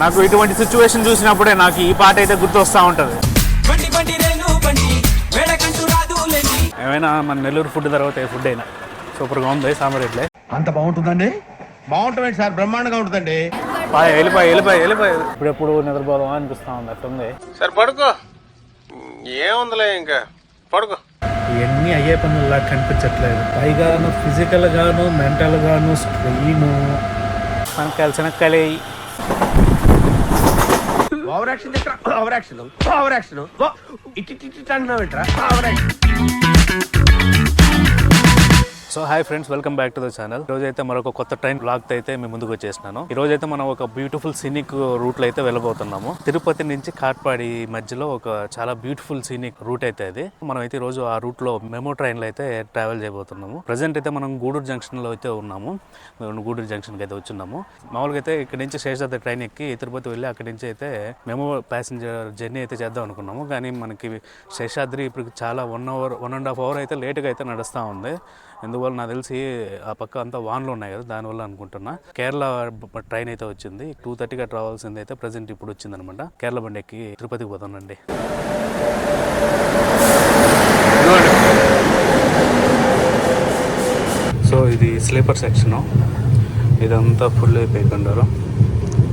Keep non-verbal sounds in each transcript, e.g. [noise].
నాకు ఇటువంటి సిచ్యువేషన్ చూసినప్పుడే నాకు ఈ పాట అయితే గుర్తొస్తూ ఉంటుంది. బండి బండి రేలు బండి. వేడకంటూ రాదు లేండి ఏమైనా మన నెల్లూరు ఫుడ్ తర్వాత ఏ ఫుడ్ అయినా. సూపర్గా ఉంది సాంబార్ అంత బాగుంటుందండి? బాగుంటుంది సార్ బ్రహ్మాండంగా ఉంటుందండి. పాయ వెళ్ళిపోయి వెళ్ళిపోయి వెళ్ళిపోయి. ఇప్పుడు ఎప్పుడు నిద్రపోదాం అనిపిస్తూ ఉంది అట్లుంది సరే పడుకో. ఏముందిలే ఇంకా? పడుకో. ఇవన్నీ అయ్యే పనుల్లా కనిపించట్లేదు. పైగాను ఫిజికల్ గాను మెంటల్ గాను స్ట్రెయిన్ మనకాయలు శనక్కాయలు over action చెట్రా over action over action it it it అంటున్నావు ఏంట్రా over action so hi friends welcome back to the channel ఈ రోజు అయితే మరొక కొత్త ట్రైన్ బ్లాక్ అయితే మేము ముందుకు వచ్చేసినాను. ఈ రోజు అయితే మనం ఒక బ్యూటిఫుల్ సీనిక్ రూట్లో అయితే వెళ్ళబోతున్నాము. తిరుపతి నుంచి కాట్పాడి మధ్యలో ఒక చాలా బ్యూటిఫుల్ సీనిక్ రూట్ అయితే అది. మనం అయితే రోజు ఆ రూట్లో మెమో ట్రైన్లో అయితే ట్రావెల్ చేయబోతున్నాము. ప్రజెంట్ అయితే మనం గూడూరు జంక్షన్లో అయితే ఉన్నాము. గూడూరు జంక్షన్కి అయితే వచ్చున్నాము. మామూలుగా అయితే ఇక్కడ నుంచి శేషాద్రి ట్రైన్ ఎక్కి తిరుపతి వెళ్ళి అక్కడి నుంచి అయితే మెమో ప్యాసింజర్ జర్నీ అయితే చేద్దాం అనుకున్నాము. కానీ మనకి శేషాద్రి ఇప్పుడు చాలా one hour one and half hour అయితే లేట్గా అయితే నడుస్తూ ఉంది. ఎందువల్ల నాకు తెలిసి ఆ పక్క అంతా వాన్లు ఉన్నాయి కదా దానివల్ల అనుకుంటున్నా. కేరళ ట్రైన్ అయితే వచ్చింది. టూ థర్టీగా రావాల్సింది అయితే ప్రజెంట్ ఇప్పుడు వచ్చింది అనమాట కేరళ బండి ఎక్కి తిరుపతికి పోతానండి సో ఇది స్లీపర్ సెక్షన్. ఇదంతా ఫుల్ అయిపోయిపోయినారు.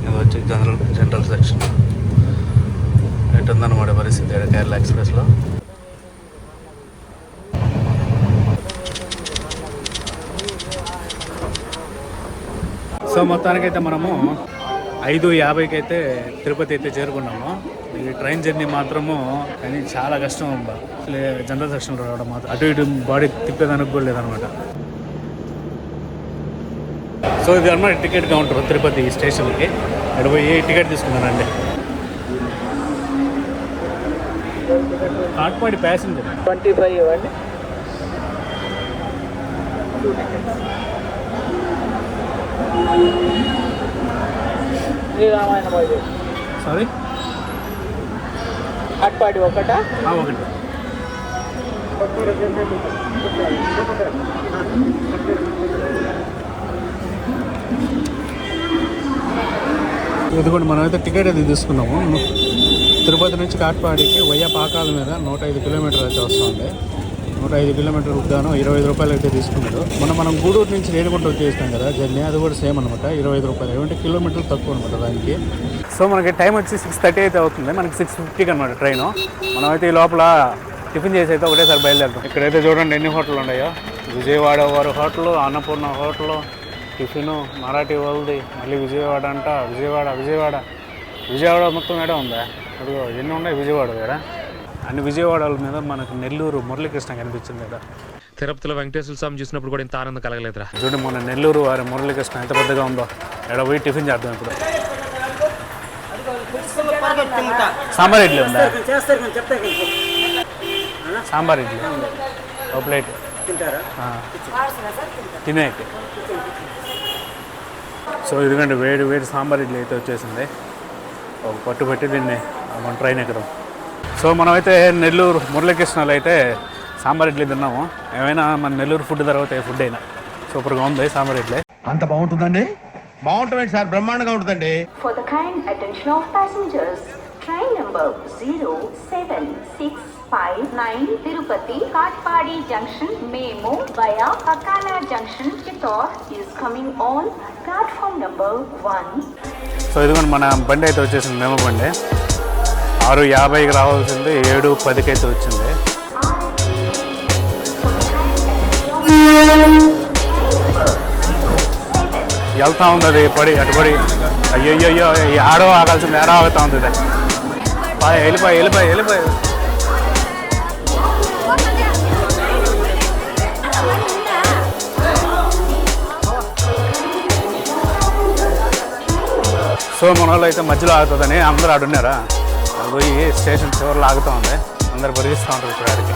ఇది వచ్చి జనరల్ జనరల్ సెక్షన్. ఎటుందన్నమాట పరిస్థితి కేరళ ఎక్స్ప్రెస్లో. సో మొత్తానికైతే మనము ఐదు యాభైకి అయితే తిరుపతి అయితే చేరుకున్నాము. ఈ ట్రైన్ జర్నీ మాత్రము కానీ చాలా కష్టం అసలు జనరల్ సెక్షన్లో రావడం మాత్రం. అటు ఇటు బాడీ తిప్పేదానికి కూడా లేదనమాట. సో ఇది అనమాట టికెట్ కౌంటర్ తిరుపతి స్టేషన్కి. ఇక్కడ పోయి టికెట్ తీసుకున్నానండి కాట్పాడి ప్యాసింజర్. ట్వంటీ ఫైవ్ ఇవ్వండి. శ్రీరామాయణ సారీ అట్పాడి ఒకట? ఒకటి. ఇదిగోండి మనమైతే టికెట్ అయితే తీసుకున్నాము. తిరుపతి నుంచి కాట్పాడికి వయ్య పాకాల మీద నూట ఐదు కిలోమీటర్లు అయితే వస్తుంది. నూట ఐదు కిలోమీటర్లు ఉద్దానం ఇరవై ఐదు రూపాయలు అయితే తీసుకున్నాడు. మనం మనం గూడూరు నుంచి రేణిగుంట వచ్చేస్తాం కదా జర్నీ అది కూడా సేమ్ అనమాట ఇరవై ఐదు రూపాయలు. ఏమంటే కిలోమీటర్లు తక్కువ అనమాట దానికి. సో మనకి టైం వచ్చి సిక్స్ థర్టీ అయితే అవుతుంది. మనకి సిక్స్ ఫిఫ్టీకి అనమాట ట్రైన్ మనమైతే ఈ లోపల టిఫిన్ చేసి అయితే ఒకటేసారి బయలుదేరుతాం. ఇక్కడైతే చూడండి ఎన్ని హోటల్ ఉన్నాయో. విజయవాడ వారి hotel Annapurna hotel tiffin Marathi వాళ్ళది మళ్ళీ విజయవాడ అంట విజయవాడ విజయవాడ. విజయవాడ మొత్తం ఏడా ఉందా? అదిగో ఎన్ని ఉన్నాయి? విజయవాడ దగ్గర. అన్ని విజయవాడల మీద మనకు నెల్లూరు మురళీకృష్ణ కనిపించింది కదా. తిరుపతిలో వెంకటేశ్వర స్వామి చూసినప్పుడు కూడా ఇంత ఆనందం కలగలేదురా. చూడండి మన నెల్లూరు వారి మురళీకృష్ణ ఎంత పెద్దగా ఉందో. ఎక్కడ పోయి టిఫిన్ చేద్దాం ఇప్పుడు. సాంబార్ ఇడ్లీ ఉందా? సాంబార్ ఇడ్లీ. ఒక ప్లేట్. ఆ. తినేకి సో ఇదిగండి వేడి వేడి సాంబార్ ఇడ్లీ అయితే వచ్చేసింది. ఒక పట్టు పెట్టి దీన్ని మన ట్రైన్ ఎక్కుదాం సో మనమైతే నెల్లూరు మురళీకృష్ణలో అయితే సాంబార్ ఇడ్లీ తిన్నాము. ఏమైనా మన నెల్లూరు ఫుడ్ తర్వాత ఫుడ్ అయినా. సూపర్గా ఉంది సాంబార్ ఇడ్లీ. అంత బాగుంటుందండి? బాగుంటుంది సార్ బ్రహ్మాండంగా ఉంటుందండి. సో ఇదిగో మన బండి అయితే వచ్చేసింది మేము బండి. ఆరు యాభైకి రావాల్సింది ఏడు పదికైతే వచ్చింది. వెళ్తా ఉంది అది పడి అటు పడి. అయ్యో ఆడో ఆగాల్సింది ఏడో ఆగుతా ఉంది ఇది పాయ్, వెళ్ళిపోయి వెళ్ళిపోయి వెళ్ళిపోయి. సో మన వాళ్ళు అయితే మధ్యలో ఆగుతుందని అందరూ ఆడున్నారా? పోయి స్టేషన్ చివరిలో ఆగుతూ ఉంది? అందరు పరిగిస్తూ ఉంటారు ఇప్పుడు ఆడికి.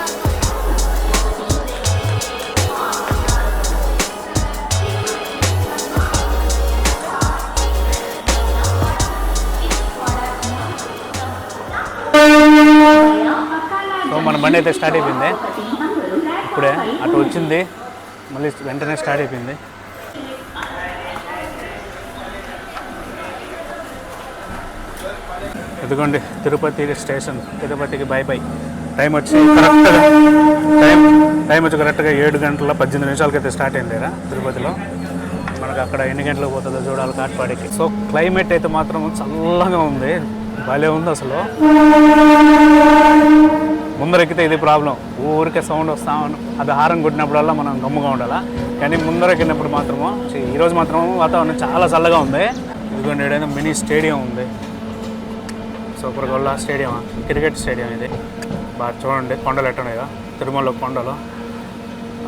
సో మన బండి అయితే స్టార్ట్ అయిపోయింది. ఇప్పుడే అటు వచ్చింది మళ్ళీ వెంటనే స్టార్ట్ అయిపోయింది. ఇదిగోండి తిరుపతి స్టేషన్ తిరుపతికి బై బై టైం వచ్చి కరెక్ట్గా టైం టైం వచ్చి కరెక్ట్గా ఏడు గంటల పద్దెనిమిది నిమిషాలకైతే స్టార్ట్ అయిందిరా తిరుపతిలో. మనకు అక్కడ ఎన్ని గంటలకు పోతుందో చూడాలి కాట్పాడికి సో క్లైమేట్ అయితే మాత్రం చల్లగా ఉంది. భలే ఉంది అసలు. ముందరెక్కితే ఇది ప్రాబ్లం ఊరికే సౌండ్ వస్తా అది హారం కొట్టినప్పుడల్లా మనం గమ్ముగా ఉండాలా? కానీ ముందరెక్కినప్పుడు మాత్రము ఈరోజు మాత్రం వాతావరణం చాలా చల్లగా ఉంది. ఇదిగోండి ఏదైనా మినీ స్టేడియం ఉంది. సూపర్ గొల్ల స్టేడియం క్రికెట్ స్టేడియం ఇది. బాగా చూడండి కొండలు ఎట్టున్నాయి కదా? తిరుమల కొండలు.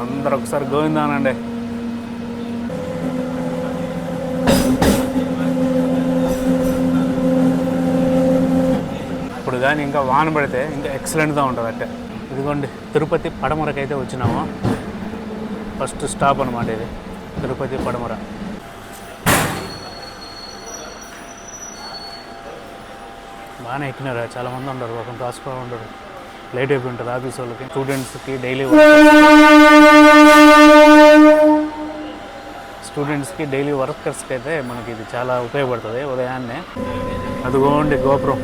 అందరు ఒకసారి గోవిందానండి. ఇప్పుడు కానీ ఇంకా వాన పడితే ఇంకా ఎక్సలెంట్గా ఉంటుంది అట్టే. ఇదిగోండి తిరుపతి పడమరకైతే వచ్చినాము. ఫస్ట్ స్టాప్ అనమాట ఇది తిరుపతి పడమర. బాగానే ఎక్కినారు. చాలామంది ఉండరు ఒక రాసుకో ఉండరు లేట్ అయిపోయి ఉంటుంది ఆఫీస్ వాళ్ళకి. స్టూడెంట్స్కి డైలీ స్టూడెంట్స్కి డైలీ వర్కర్స్కి అయితే మనకి ఇది చాలా ఉపయోగపడుతుంది ఉదయాన్నే. అదిగోండి గోపురం.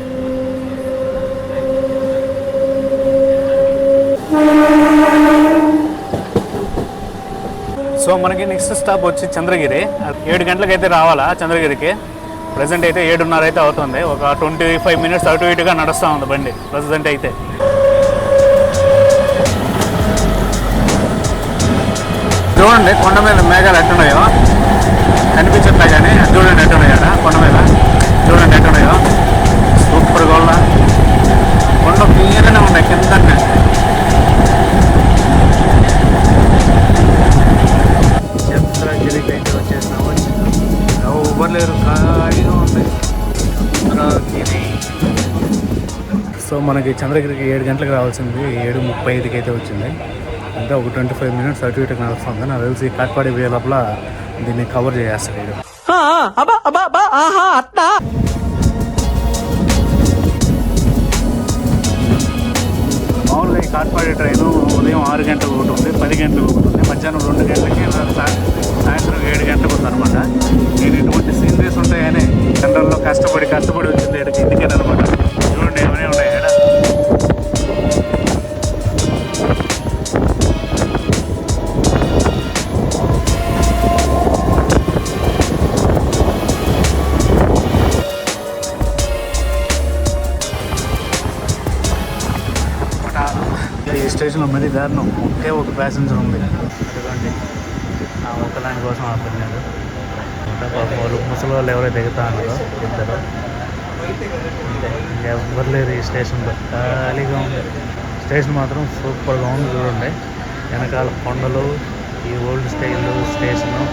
సో మనకి నెక్స్ట్ స్టాప్ వచ్చి చంద్రగిరి. ఏడు గంటలకైతే రావాలా చంద్రగిరికి? ప్రజెంట్ అయితే ఏడున్నర అయితే అవుతుంది. ఒక ట్వంటీ ఫైవ్ మినిట్స్ అటు ఇటుగా నడుస్తూ ఉంది బండి ప్రజెంట్ అయితే. చూడండి కొండ మీద మేఘాలు ఎట్టున్నాయో. కనిపించట్లే కానీ చూడండి ఎట్టున్నాయట కొండ మీద. చూడండి ఎట్టున్నాయో. లేరు ఖాళీగా ఉంది. చంద్రగిరి సో మనకి చంద్రగిరికి ఏడు గంటలకు రావాల్సింది. ఏడు ముప్పై ఐదుకి అయితే వచ్చింది. అంటే ఒక ట్వంటీ ఫైవ్ మినిట్స్ అటు ఇటు నడుస్తుంది. నాకు తెలిసి కాట్పాడి పోయే లోపల దీన్ని కవర్ చేసేస్తాడు కాట్పాడి ట్రైన్ ఉదయం ఆరు గంటలకు ఒకటి ఉంది పది గంటలకు ఒకటి ఉంది. మధ్యాహ్నం రెండు గంటలకి సాయంత్రం ఏడు గంటలకు ఉందన్నమాట నేను ఇటువంటి సీనరీస్ ఉంటాయని జనరల్లో కష్టపడి కష్టపడి వచ్చింది ఇక్కడికి ఇంటికేనమాట స్టేషన్లో దారుణం ఒకే ఒక ప్యాసింజర్ ఉంది. చూడండి ఆ ఒక కోసం ఆపుతున్నాడు అంటే పాపం వాళ్ళు ముసలి వాళ్ళు ఎవరో దిగుతా ఉన్నారో ఇద్దరు ఎవరు లేరు ఈ స్టేషన్లో. ఖాళీగా ఉంది. స్టేషన్ మాత్రం సూపర్గా ఉంది చూడండి. వెనకాల కొండలు ఈ ఓల్డ్ స్టైల్ స్టేషను.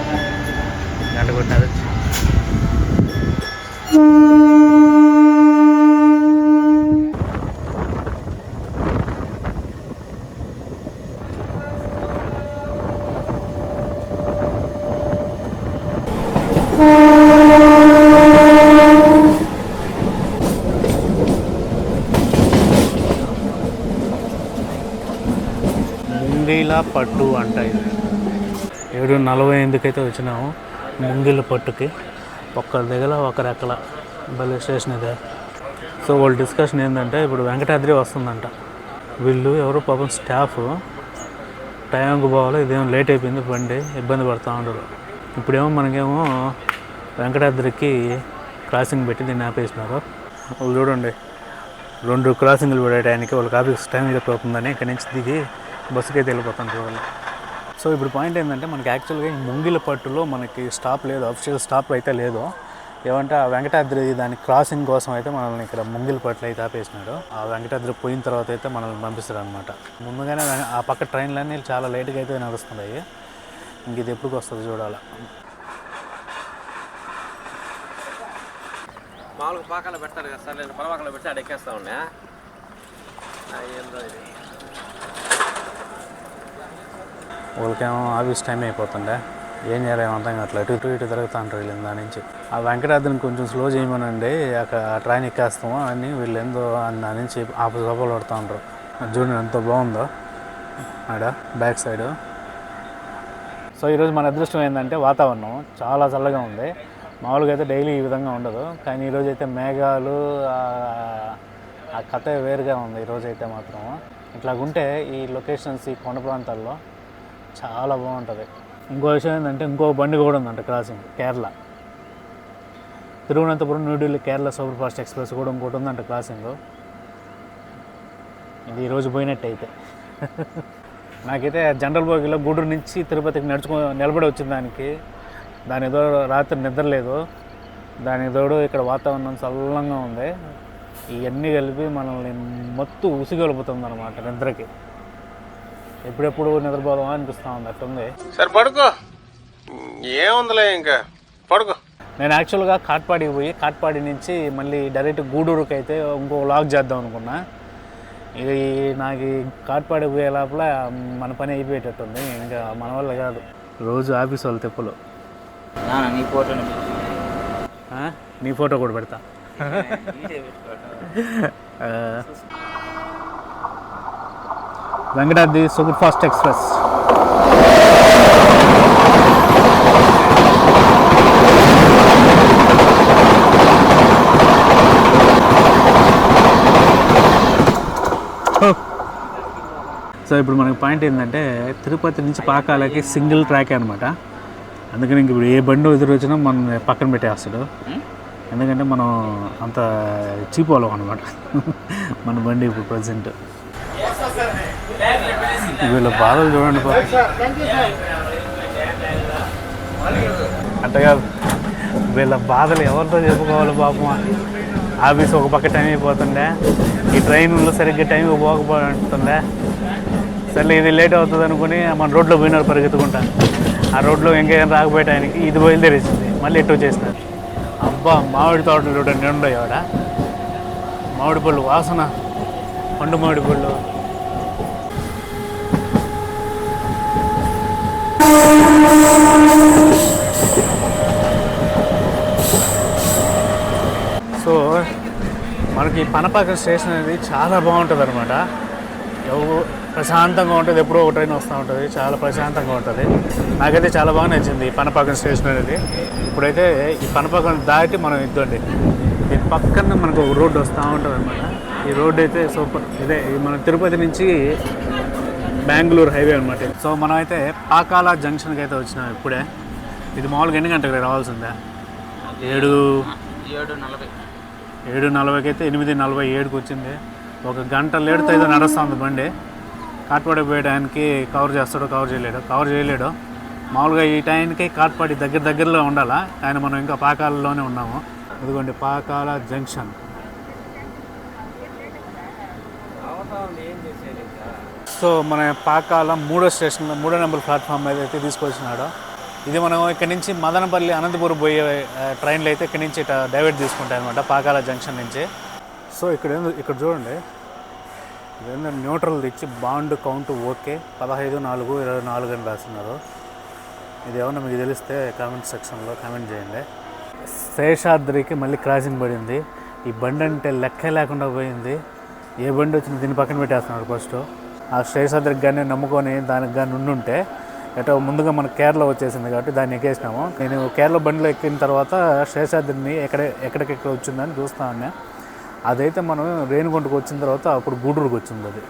గంట కొట్టినారు ముంగిల పట్టు అంట ఇది ఏడు నలభై ఎనిమిదికైతే వచ్చినాము. ముంగిల పట్టుకి. ఒక్కరి దగ్గర ఒకరి ఎక్కల స్టేషన్ ఇదే. సో వాళ్ళ డిస్కషన్ ఏంటంటే ఇప్పుడు వెంకటాద్రి వస్తుందంట. వీళ్ళు ఎవరు? పాపం స్టాఫ్ టైంకి పోవాలి ఇదేమో లేట్ అయిపోయింది బండి ఇబ్బంది పడుతూ ఉండరు. ఇప్పుడేమో మనకేమో వెంకటాద్రికి క్రాసింగ్ పెట్టి దీన్ని ఆపేసినారు. వాళ్ళు చూడండి రెండు క్రాసింగ్లు పడేయడానికి వాళ్ళకి ఆఫీస్ టైం అయిపోతుందని ఇక్కడి నుంచి దిగి బస్సుకి అయితే వెళ్ళిపోతాను వాళ్ళు సో ఇప్పుడు పాయింట్ ఏంటంటే మనకి యాక్చువల్గా ఈ ముంగిల పట్టులో మనకి స్టాప్ లేదు అఫిషియల్ స్టాప్ అయితే లేదు. ఏమంటే ఆ వెంకటాద్రి దాని క్రాసింగ్ కోసం అయితే మనల్ని ఇక్కడ ముంగిల పట్లు అయితే ఆపేసినాడు ఆ వెంకటాద్రి పోయిన తర్వాత అయితే మనల్ని పంపిస్తారు అనమాట ముందుగానే ఆ పక్క ట్రైన్లన్నీ చాలా లేట్గా అయితే నడుస్తున్నాయి. ఇంక ఇది ఎప్పుడు వస్తుంది చూడాలి. మామూలుగా పాకాలు పెడతారు కదా సార్ నేను పొలవాకలో పెట్టి ఆడ ఉన్నా ఆ, ఏందో ఇది వాళ్ళకేమో ఆఫీస్ టైం అయిపోతుండే ఏం చేయాలి అర్థం కావట్లేదు ఇటు ఇటు తిరుగుతా ఉంటారు వీళ్ళు దాని నుంచి. ఆ వెంకటాద్రిని కొంచెం స్లో చేయమనండి. అక్కడ ఆ ట్రైన్ ఎక్కేస్తాము. అని వీళ్ళు ఏందో దాని నుంచి ఆపోజిట్ లోపల పడుతూ ఉంటారు జూనియర్ చూడండి బాగుందో. ఆడ బ్యాక్ సైడ్ సో ఈరోజు మన అదృష్టం ఏంటంటే వాతావరణం. చాలా చల్లగా ఉంది. మామూలుగా అయితే డైలీ ఈ విధంగా ఉండదు. కానీ ఈరోజు అయితే మేఘాలు ఆ- ఆ కథ వేరుగా ఉంది. ఈరోజు అయితే మాత్రం. ఇట్లాగుంటే ఈ లొకేషన్స్ ఈ కొండ ప్రాంతాల్లో చాలా బాగుంటుంది. ఇంకో విషయం ఏంటంటే ఇంకో బండి కూడా ఉందంట crossing Kerala. Thiruvananthapuram New Delhi Kerala super fast express కూడా ఇంకోటి ఉందంట క్రాసింగ్ ఇది ఈరోజు పోయినట్టయితే. నాకైతే జనరల్ బోగిలో గూడూరు నుంచి తిరుపతికి నడుచుకో నిలబడి వచ్చిన దానికి దాని ఏదో రాత్రి నిద్ర లేదు. దాని తోడు ఇక్కడ వాతావరణం చల్లంగా ఉంది. ఇవన్నీ కలిపి మనల్ని మొత్తం ఉసిగొలుపుతుంది అనమాట నిద్రకి. ఎప్పుడెప్పుడు నిద్రపోదామా అనిపిస్తూ ఉంది అట్టుంది సరే పడుకో. ఏముందిలే ఇంకా? పడుకో. నేను యాక్చువల్గా కాట్పాడికి పోయి కాట్పాడి నుంచి మళ్ళీ డైరెక్ట్ గూడూరుకి అయితే ఇంకో లాగ్ చేద్దాం అనుకున్నా. ఇది నాకు ఈ కాట్పాడికి పోయే లోపల మన పని అయిపోయేటట్టుంది ఇంకా మన వల్ల కాదు. రోజు ఆఫీస్ వాళ్ళ తెప్పులు. నీ ఫోటో? నీ ఫోటో కూడా పెడతా. Venkatadri super fast express. So ఇప్పుడు మనకి పాయింట్ ఏంటంటే తిరుపతి నుంచి పాకాలకి సింగిల్ ట్రాక్ అనమాట అందుకని ఇంక ఇప్పుడు ఏ బండి ఎదురు వచ్చినా మనం పక్కన పెట్టేస్తాడు. ఎందుకంటే మనం అంత చీప్ వాళ్ళం అనమాట మన బండి ఇప్పుడు ప్రజెంట్. వీళ్ళ బాధలు చూడండి పాపం. వీళ్ళ బాధలు ఎవరితో చెప్పుకోవాలి పాపం ఆఫీస్ ఒక పక్క టైం అయిపోతుండే ఈ ట్రైన్లో సరిగ్గా టైం పోకపోతుండే సర్లే ఇది లేట్ అవుతుంది అనుకుని మన రోడ్లో పోయినారు పరిగెత్తుకుంటాను ఆ రోడ్లో ఇంకేం రాకపోయే టైంకి ఇది బయలుదేరేసింది. మళ్ళీ ఎటు వచ్చేసినారు అబ్బా మామిడి తోటలు చూడండి ఉండవు ఎవడ? మామిడి పళ్ళు వాసన. పండు మామిడి పళ్ళు. సో మనకి పనపాక స్టేషన్ అనేది చాలా బాగుంటుంది అనమాట ప్రశాంతంగా ఉంటుంది. ఎప్పుడో ఒక ట్రైన్ వస్తూ ఉంటుంది. చాలా ప్రశాంతంగా ఉంటుంది. నాకైతే చాలా బాగా నచ్చింది ఈ పనపాకం స్టేషన్ అనేది. ఇప్పుడైతే ఈ పనపాకం దాటి మనం ఇద్దండి. దీని పక్కన మనకు ఒక రోడ్డు వస్తూ ఉంటుంది అనమాట ఈ రోడ్డు అయితే సూపర్. ఇదే మన తిరుపతి నుంచి బెంగళూరు హైవే అనమాట సో మనం అయితే పాకాల జంక్షన్కి అయితే వచ్చినాం ఇప్పుడే. ఇది మామూలుగా ఎన్ని గంటలకు రావాల్సిందే? ఏడు ఏడు నలభై. ఏడు నలభైకి అయితే ఎనిమిది నలభై ఏడుకి వచ్చింది. ఒక గంట లేటుతో అయితే నడుస్తుంది బండి. కాట్పాడి పోయడానికి కవర్ చేస్తాడో కవర్ చేయలేడు? కవర్ చేయలేడు. మామూలుగా ఈ టైంకి కాట్పాడి దగ్గర దగ్గరలో ఉండాలా? కానీ మనం ఇంకా పాకాలలోనే ఉన్నాము. ఇదిగోండి పాకాల జంక్షన్. సో మన పాకాల మూడో స్టేషన్లో మూడో నెంబర్ ప్లాట్ఫామ్ ఏదైతే అయితే ఇది మనం ఇక్కడ నుంచి మదనపల్లి అనంతపురం పోయే ట్రైన్లు అయితే ఇక్కడ నుంచి ఇట్లా డైవర్ట్ తీసుకుంటాయి అనమాట పాకాల జంక్షన్ నుంచి. సో ఇక్కడ ఇక్కడ చూడండి. ఇదేందో న్యూట్రల్ ఇచ్చి బాండ్ కౌంట్ ఓకే. పదహైదు నాలుగు ఇరవై నాలుగు అని రాస్తున్నారు. ఇది ఏమన్నా మీకు తెలిస్తే కామెంట్ సెక్షన్లో కామెంట్ చేయండి. శేషాద్రికి మళ్ళీ క్రాసింగ్ పడింది. ఈ బండి అంటే లెక్క లేకుండా పోయింది. ఏ బండి వచ్చింది దీన్ని పక్కన పెట్టేస్తున్నారు ఫస్ట్. ఆ శేషాద్రికి కానీ నమ్ముకొని దానికి కానీ ఉండుంటే ఎటో ముందుగా మన కేరళ వచ్చేసింది కాబట్టి దాన్ని ఎక్కేసినాము నేను కేరళ బండిలో ఎక్కిన తర్వాత శేషాద్రిని ఎక్కడ ఎక్కడికెక్కడ వచ్చిందని చూస్తా ఉన్నా. అదైతే మనం రేణిగుంటకు వచ్చిన తర్వాత అప్పుడు గూడూరుకు వచ్చింది అది.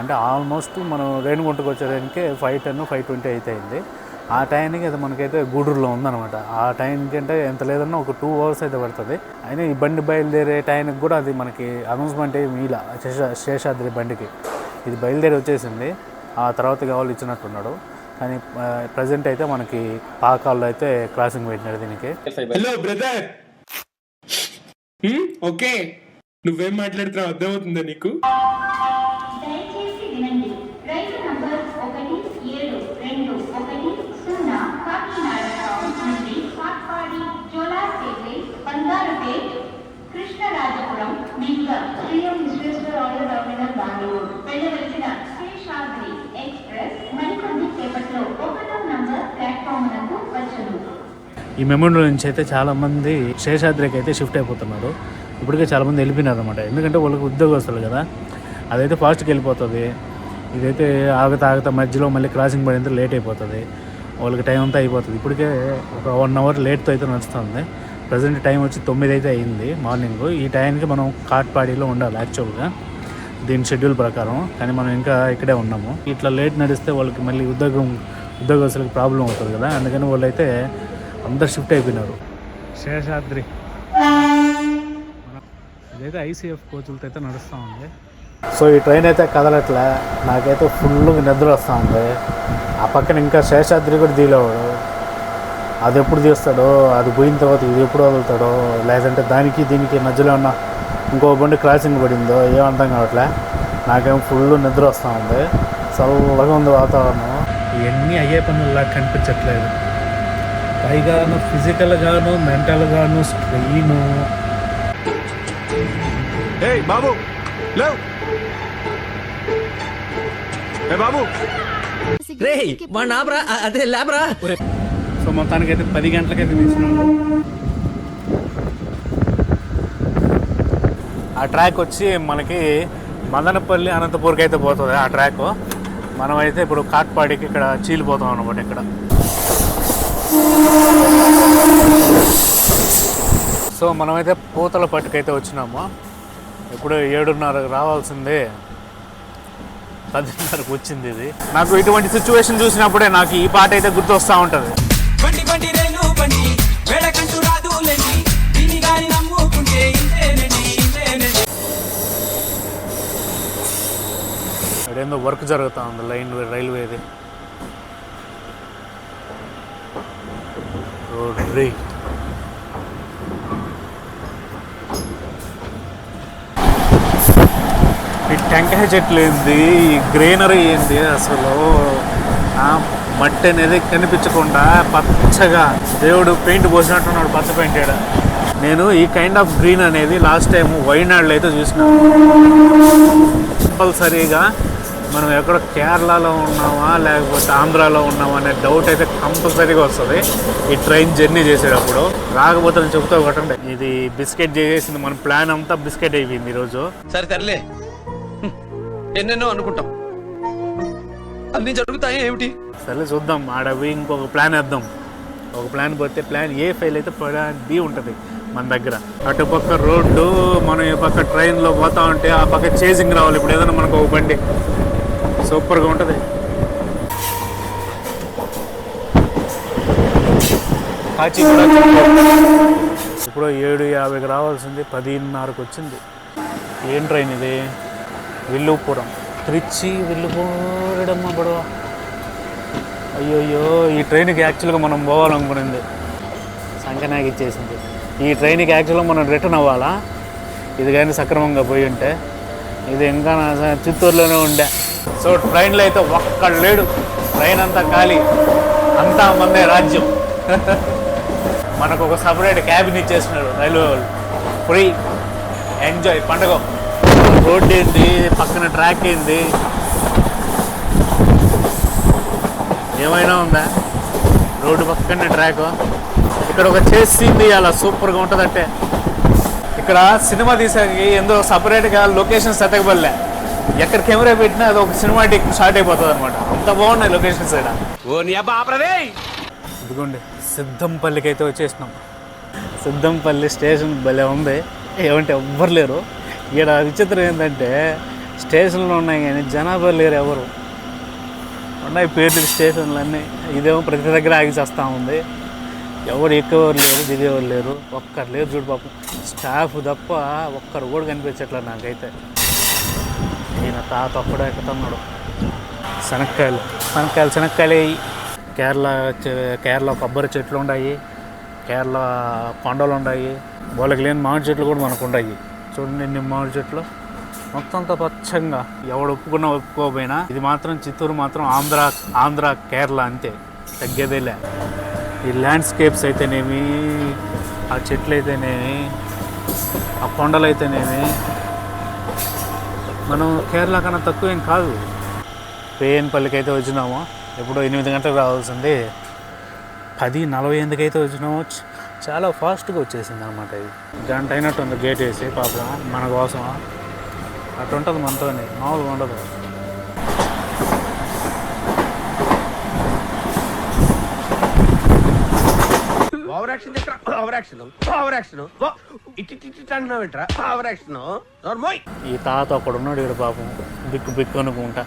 అంటే ఆల్మోస్ట్ మనం రేణిగుంటకు వచ్చేదానికి ఫైవ్ టెన్ ఫైవ్ ట్వంటీ అయితే అయింది ఆ టైంకి అది మనకైతే గూడూరులో ఉందన్నమాట. ఆ టైంకి అంటే ఎంత లేదన్నా ఒక టూ అవర్స్ అయితే పడుతుంది. అయినా ఈ బండి బయలుదేరే టైంకి కూడా అది మనకి అనౌన్స్మెంట్ ఏమి ఇలా శేషాద్రి బండికి. ఇది బయలుదేరి వచ్చేసింది. ఆ తర్వాత కావాలి ఇచ్చినట్టున్నాడు. కానీ ప్రజెంట్ అయితే మనకి పాకాల్లో అయితే క్రాసింగ్ పెట్టినాడు దీనికి. హలో బ్రదర్ ఓకే నువ్వేం మాట్లాడుతున్నావు? అర్థమవుతుందా నీకు? ఈ మెమోరియల్ నుంచి అయితే చాలామంది శేషాద్రికి అయితే షిఫ్ట్ అయిపోతున్నారు. ఇప్పటికే చాలామంది వెళ్ళిపోయినారు అనమాట ఎందుకంటే వాళ్ళకి ఉద్యోగస్తులు కదా. అదైతే ఫాస్ట్కి వెళ్ళిపోతుంది. ఇదైతే ఆగతా ఆగతా మధ్యలో మళ్ళీ క్రాసింగ్ పడింది లేట్ అయిపోతుంది. వాళ్ళకి టైం అంతా అయిపోతుంది. ఇప్పటికే ఒక వన్ అవర్ లేట్తో అయితే నడుస్తుంది. ప్రజెంట్ టైం వచ్చి తొమ్మిది అయితే అయింది మార్నింగ్. ఈ టైంకి మనం కాట్పాడిలో ఉండాలి యాక్చువల్గా. దీని షెడ్యూల్ ప్రకారం. కానీ మనం ఇంకా ఇక్కడే ఉన్నాము. ఇట్లా లేట్ నడిస్తే వాళ్ళకి మళ్ళీ ఉద్యోగం ఉద్యోగస్తులకు ప్రాబ్లం అవుతుంది కదా. అందుకని వాళ్ళు అయితే అందరు షిఫ్ట్ అయిపోయినారు. శేషాద్రి. ఇదైతే ఐసీఎఫ్ కోచులతో అయితే నడుస్తూ ఉంది. సో ఈ ట్రైన్ అయితే కదలట్లే. నాకైతే ఫుల్గా నిద్ర వస్తూ ఉంది. ఆ పక్కన ఇంకా శేషాద్రి కూడా దీలేవాడు అది ఎప్పుడు తీస్తాడో అది పోయిన తర్వాత ఇది ఎప్పుడు వదులుతాడో లేదంటే దానికి దీనికి మధ్యలో ఉన్న ఇంకో బండి క్రాసింగ్ పడిందో ఏం అర్థం కావట్లే. నాకేం ఫుల్ నిద్ర వస్తూ ఉంది. చల్లగా ఉంది వాతావరణం. ఇవన్నీ అయ్యే పనుల్లా కనిపించట్లేదు. పైగాను ఫిజికల్గాను మెంటల్గాను స్ట్రెయిన్ బాబు లేవు. బాబు. సో మొత్తానికైతే పది గంటలకైతే తీసినాము ఆ ట్రాక్ వచ్చి మనకి మదనపల్లి అనంతపూర్కి అయితే పోతుంది ఆ ట్రాక్ మనమైతే ఇప్పుడు కాట్పాడికి ఇక్కడ చీలిపోతాం అనమాట ఇక్కడ. సో మనమైతే పూతల పట్టుకైతే వచ్చినాము. ఇప్పుడు ఏడున్నరకు రావాల్సిందే. పదిన్నరకు వచ్చింది ఇది. నాకు ఇటువంటి సిచ్యువేషన్ చూసినప్పుడే నాకు ఈ పాట అయితే గుర్తొస్తూ ఉంటుంది. ఇక్కడేందో వర్క్ జరుగుతూ ఉంది లైన్ రైల్వేది. చూడ్రి ఈ టెంకాయ చెట్లు ఏంది? ఈ గ్రీనరీ ఏంది అసలు? ఆ మట్టి అనేది కనిపించకుండా పచ్చగా దేవుడు పెయింట్ పోసినట్టున్నాడు పచ్చ పెయింట్ ఈడ. నేను ఈ కైండ్ ఆఫ్ గ్రీన్ అనేది లాస్ట్ టైం వైనాడులో అయితే చూసిన. కంపల్సరీగా మనం ఎక్కడ కేరళలో ఉన్నామా లేకపోతే ఆంధ్రాలో ఉన్నామా అనే డౌట్ అయితే కంపల్సరీగా వస్తుంది. ఈ ట్రైన్ జర్నీ చేసేటప్పుడు రాకపోతే నేను చెప్తా ఒకటండి ఇది బిస్కెట్ చేసేసింది మన ప్లాన్ అంతా బిస్కెట్ అయిపోయింది ఈరోజు. సరే తరలే ఎన్నెన్నో అనుకుంటాం. అన్ని జరుగుతాయి ఏమిటి? సరే చూద్దాం. ఆడ పోయి ఇంకొక ప్లాన్ వేద్దాం. ఒక ప్లాన్ పోతే ప్లాన్ ఏ ఫెయిల్ అయితే ప్లాన్ బి ఉంటుంది మన దగ్గర. అటుపక్క రోడ్డు మనం ఈ పక్క ట్రైన్లో పోతా ఉంటే ఆ పక్క చేసింగ్ రావాలి. ఇప్పుడు ఏదైనా మనకు ఒక బండి. సూపర్గా ఉంటుంది. కాచిగూడ ఇప్పుడు ఏడు యాభైకి రావాల్సింది పదిన్నరకు వచ్చింది. ఏం ట్రైన్ ఇది? విల్లుపురం. త్రిచి విల్లుపురడమ్మ బడవ అయ్యోయ్యో ఈ ట్రైన్కి యాక్చువల్గా మనం పోవాలనుకునింది. సంకనాకి ఇచ్చేసింది. ఈ ట్రైన్కి యాక్చువల్గా మనం రిటర్న్ అవ్వాలా? ఇది కానీ సక్రమంగా పోయి ఉంటే. ఇది ఇంకా నా చిత్తూరులోనే ఉండే. సో ట్రైన్లో అయితే ఒక్కడు లేడు ట్రైన్ అంతా ఖాళీ. అంతా మందే రాజ్యం. [laughs] మనకు ఒక సపరేట్ క్యాబిన్ ఇచ్చేసినారు రైల్వే వాళ్ళు. ఫ్రీ. ఎంజాయ్. పండగ. రోడ్ ఏంటి పక్కన ట్రాక్ ఏంటి ఏమైనా ఉందా? రోడ్డు పక్కనే ట్రాక్. ఇక్కడ ఒక చేసింది అలా సూపర్గా ఉంటుందంటే. ఇక్కడ సినిమా తీసాకి ఎంతో సపరేట్గా లొకేషన్స్ ఎతకబడలే ఎక్కడ కెమెరా పెట్టినా అది ఒక సినిమాటిక్ షార్ట్ అయిపోతుంది అనమాట అంత బాగున్నాయి లొకేషన్స్ ఇదిగోండి సిద్ధంపల్లికి అయితే వచ్చేసినాం. సిద్ధంపల్లి స్టేషన్ భలే ఉంది. ఏమంటే ఎవ్వరు లేరు. ఇక్కడ విచిత్రం ఏంటంటే స్టేషన్లు ఉన్నాయి కానీ జనాభా లేరు ఎవరు. ఉన్నాయి పేర్లు స్టేషన్లు అన్నీ ఇదేమో ప్రతి దగ్గర ఆగి చేస్తూ ఉంది. ఎవరు ఎక్కేవారు లేరు దిగేవారు లేరు. ఒక్కరు లేరు చూడు పాపం. స్టాఫ్ తప్ప ఒక్కరు కూడా కనిపించట్లేదు నాకైతే. ఈయన తాత ఒక్కడే ఎక్కుతున్నాడు శనక్కాయలు. శనక్కాయలు శనక్కాయలు కేరళ కేరళ కొబ్బరి చెట్లు ఉన్నాయి. కేరళ కొండలు ఉన్నాయి. వాళ్ళకి లేని మామిడి చెట్లు కూడా మనకు ఉన్నాయి. చూడండి ఎన్ని మామిడి చెట్లు. మొత్తం అంతా పచ్చంగా ఎవడు ఒప్పుకున్నా ఒప్పుకోకపోయినా ఇది మాత్రం చిత్తూరు మాత్రం ఆంధ్ర ఆంధ్ర కేరళ అంతే. తగ్గేదేలే. ఈ ల్యాండ్స్కేప్స్ అయితేనేమి ఆ చెట్లు అయితేనేమి ఆ కొండలు అయితేనేమి మనం కేరళ కన్నా తక్కువ ఏం కాదు. పేయన్పల్లికి అయితే వచ్చినాము. ఎప్పుడో ఎనిమిది గంటలకు రావాల్సింది. పది నలభై ఎనిమిదికి అయితే వచ్చినాము చాలా ఫాస్ట్గా వచ్చేసింది అనమాట ఇది. గంట అయినట్టు ఉంది గేట్ వేసి పాపం మన కోసం అటు ఉంటుంది మనతోనే మామూలుగా ఉండదు. యాక్షన్ చేస్తా ఓవర్ యాక్షన్ ఓవర్ యాక్షన్ ఇట్టి ఇట్టి అంటున్నావేంట్రా ఓవర్ యాక్షన్ నోర్మోయ్ ఈ తాత ఒకడున్నాడు ఇక్కడ పాపం. బిక్కు బిక్కు అనుకుంటా.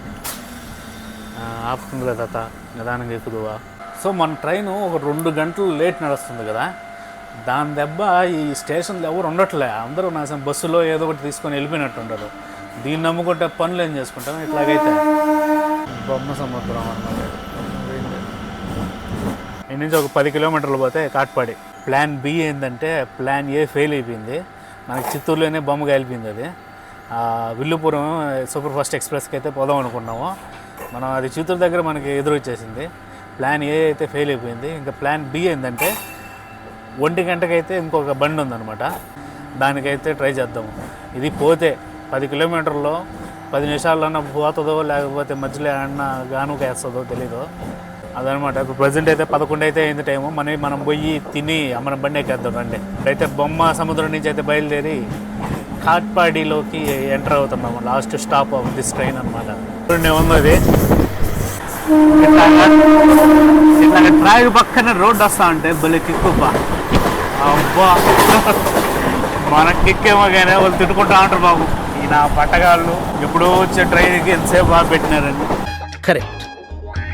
ఆ, తాత. నిదానంగా ఎక్కుదువా సో మన ట్రైన్ ఒక రెండు గంటలు లేట్ నడుస్తుంది కదా. దాని దెబ్బ ఈ స్టేషన్లో ఎవరు ఉండట్లే. అందరూ నా బస్సులో ఏదో ఒకటి తీసుకొని వెళ్ళిపోయినట్టు ఉండరు దీన్ని నమ్ముకుంటే పనులు ఏం చేసుకుంటాం? ఇట్లాగైతే. బొమ్మ సముద్రం అన్నమాట. ఇటు నుంచి ఒక పది కిలోమీటర్లు పోతే కాట్పాడి. ప్లాన్ బి ఏంటంటే ప్లాన్ ఏ ఫెయిల్ అయిపోయింది. మనకి చిత్తూరులోనే బొమ్మ కాలిపోయింది అది. విల్లుపురం సూపర్ ఫాస్ట్ ఎక్స్ప్రెస్కి అయితే పోదాం అనుకున్నాము. మనం అది చిత్తూరు దగ్గర మనకి ఎదురొచ్చేసింది ప్లాన్ ఏ అయితే ఫెయిల్ అయిపోయింది. ఇంకా ప్లాన్ బి ఏంటంటే ఒంటి గంటకైతే ఇంకొక బండి ఉందన్నమాట. దానికైతే ట్రై చేద్దాము. ఇది పోతే పది కిలోమీటర్లో పది నిమిషాలన్నా పోతుందో లేకపోతే మధ్యలో ఏమన్నా గానుక వేస్తుందో తెలీదు. అదనమాట. ఇప్పుడు ప్రజెంట్ అయితే పదకొండు అయితే అయింది టైము మన మనం పోయి తిని మన బండి ఎక్కేద్దాం రండి. అయితే బొమ్మ సముద్రం నుంచి అయితే బయలుదేరి కాట్పాడిలోకి ఎంటర్ అవుతున్నాము last stop of this train అనమాట ఉన్నది ఇట్లా ట్రాక్ పక్కన రోడ్ వస్తా ఉంటే భలే కిక్కుబ్బా. అబ్బా. మన కిక్కేమో కానీ వాళ్ళు తిట్టుకుంటా ఉంటారు బాబు. ఈ నా పట్టగాళ్ళు ఎప్పుడో వచ్చే ట్రైన్కి ఎంతసేపు బాగా పెట్టినారండి. కరెక్ట్.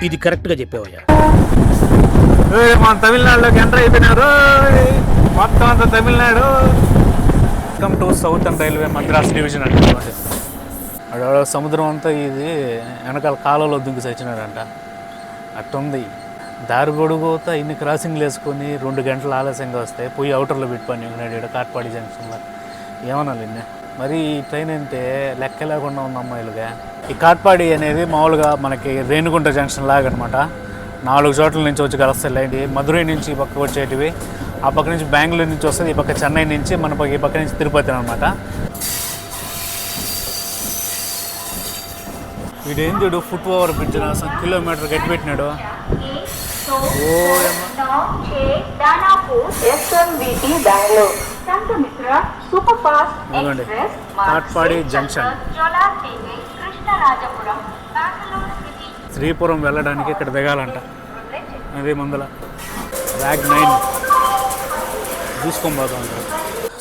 ఇది కరెక్ట్గా చెప్పావయ్యా. ఏయ్, మన తమిళనాడులోకి ఎంటర్ అయిపోయినారు. మొత్తం అంతా Tamil Nadu. Welcome to southern railway Madras division అంటే అక్కడ సముద్రం అంతా ఇది వెనకాల కాలువలో దుంకి చచ్చినాడంట అట్టుంది. దారి గొడుగుతా ఇన్ని క్రాసింగ్లు వేసుకొని రెండు గంటలు ఆలస్యంగా వస్తాయి పోయి అవుటర్లో పెట్టుకొని ఉన్నాడు ఇక్కడ కాట్పాడి జంక్షన్లో ఏమనాలి మరి ఈ ట్రైన్ అంటే లెక్క లేకుండా ఉన్న అమ్మాయిలుగా ఈ కాట్పాడి అనేది మామూలుగా మనకి రేణుగుంట జంక్షన్ లాగా అనమాట నాలుగు చోట్ల నుంచి వచ్చి కలుస్తాయి లైన్ మధురై నుంచి ఈ పక్క వచ్చేటివి. ఆ పక్క నుంచి బెంగళూరు నుంచి వస్తుంది ఈ పక్క చెన్నై నుంచి మన పక్క ఈ పక్క నుంచి తిరుపతి అనమాట వీడేం చూడు? ఫుట్ ఓవర్ బ్రిడ్జ్ అసలు కిలోమీటర్ గట్టి పెట్టినాడు. SMBT Katpadi junction. శ్రీపురం వెళ్ళడానికి ఇక్కడ దిగాలంట. అదే ముందల. Rack nine. చూసుకొని పోతా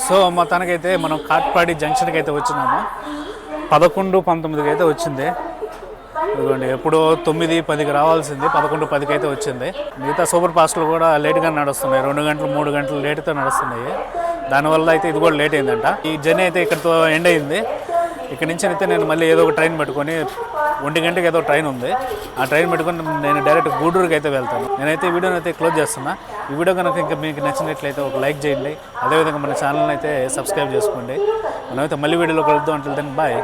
సో మొత్తానికైతే మనం కాట్పాడి జంక్షన్కి అయితే వచ్చినాము. పదకొండు పంతొమ్మిదికి అయితే వచ్చింది. ఇదిగోండి ఎప్పుడో తొమ్మిది పదికి రావాల్సింది. పదకొండు పదికి అయితే వచ్చింది. మిగతా సూపర్ ఫాస్ట్లు కూడా లేట్గా నడుస్తున్నాయి. రెండు గంటలు మూడు గంటలు లేట్తో నడుస్తున్నాయి. దానివల్ల అయితే ఇది కూడా లేట్ అయిందంట. ఈ జర్నీ అయితే ఇక్కడితో ఎండ్ అయింది. ఇక్కడ నుంచి అయితే నేను మళ్ళీ ఏదో ఒక ట్రైన్ పెట్టుకొని ఒంటి గంటకి ఏదో ట్రైన్ ఉంది. ఆ ట్రైన్ పెట్టుకొని నేను డైరెక్ట్ గూడూరుకి అయితే వెళ్తాను. నేనైతే వీడియోని అయితే క్లోజ్ చేస్తున్నా. ఈ వీడియో కనుక ఇంకా మీకు నచ్చినట్లయితే ఒక లైక్ చేయండి. అదేవిధంగా మన ఛానల్ని అయితే సబ్స్క్రైబ్ చేసుకోండి. మనమైతే మళ్ళీ వీడియోలో కలుద్దాం. అంటే బాయ్